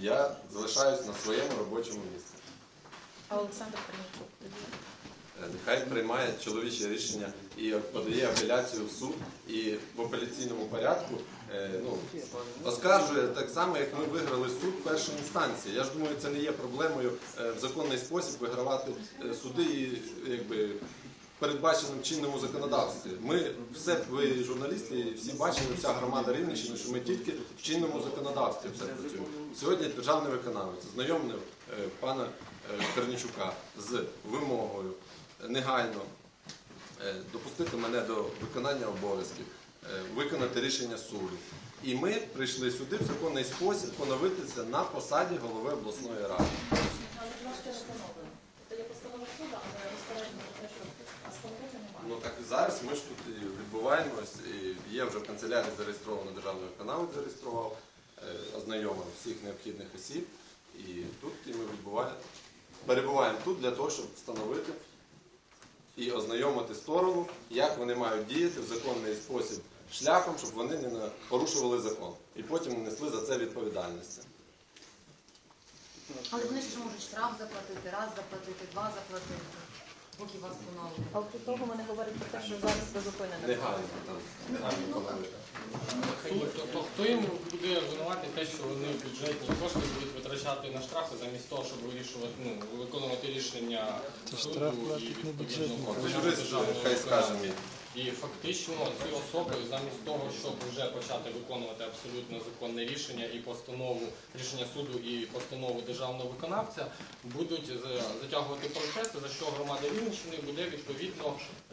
я залишаюсь на своєму робочому місці. А Олександр Корнійчук? Е, Нехай приймає чоловіче рішення і подає апеляцію в суд і в апеляційному порядку е, ну, оскаржує так само, як ми виграли суд першої інстанції. Я ж думаю, це не є проблемою е, в законний спосіб вигравати суди і якби. Передбаченим в чинному законодавстві. Ми все, ви журналісти, всі бачили, вся громада Рівненщини, що ми тільки в чинному законодавстві все працюємо. Сьогодні державний виконавець знайомив е, пана е, Корнічука з вимогою негайно е, допустити мене до виконання обов'язків, е, виконати рішення суду. І ми прийшли сюди в законний спосіб поновитися на посаді голови обласної ради. Але трошки встановлено. Тобто є постанова суду, але розпорядження про те, що а встановити немає. Ну так і зараз ми ж тут відбуваємось, є вже в канцелярії зареєстровано державний виконавець зареєстрував, е, ознайомив всіх необхідних осіб. І тут і ми відбуваємо, перебуваємо тут для того, щоб встановити і ознайомити сторону, як вони мають діяти в законний спосіб шляхом, щоб вони не порушували закон і потім не несли за це відповідальності. Але вони ж можуть штраф заплатити, раз заплатити, два заплатити. А окрім того, вони говорять про те, що зараз призупинено. Негайно. Тобто хто їм буде винувати те, що вони бюджетні кошти будуть витрачати на штрафи замість того, щоб вирішувати, ну, виконувати рішення суду і відповідно хай скаже мені. І фактично ці особи замість того, щоб вже почати виконувати абсолютно законне рішення і постанову рішення суду і постанову державного виконавця, будуть затягувати процеси, за що громада Рівненщини буде відповідно